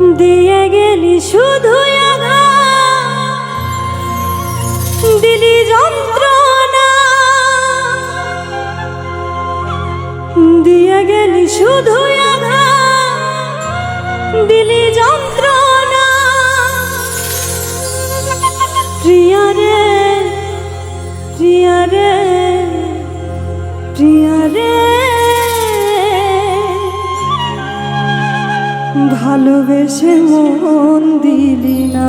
দিয়ে গেলি শুধু দিলি যন্ত্রণা। দিয়ে গেলি শুধু দিলি যন্ত্রণা। প্রিয়া রে প্রিয়া রে প্রিয়া রে। ভালোবেসে মন দিলি না।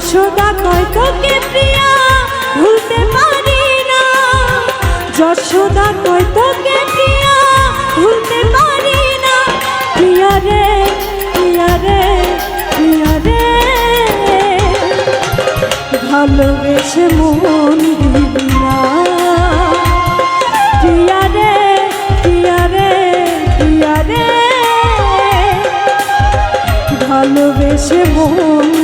যশোদা কয়, তোকে প্রিয়া, ভুলতে পারি না। যশোদা কয়, তোকে প্রিয়া, ভুলতে পারি না। প্রিয়া রে প্রিয়া রে প্রিয়া রে। ভালোবেসে মন দিবি ভালোবেসে মন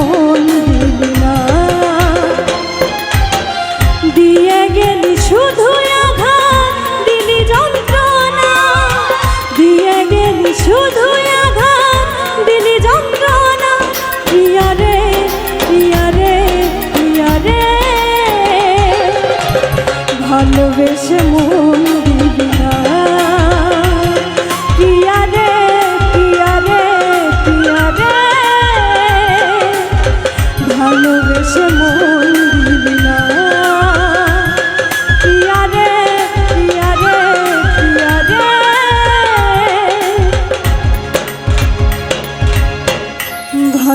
মন না দিয়ে গেলি শুধু আঘাত দিলি যন্ত্রণা। দিয়ে গেলি শুধু আঘাত দিলি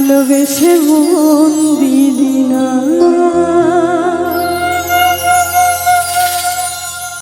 ভালোবেসে মন দিলি না।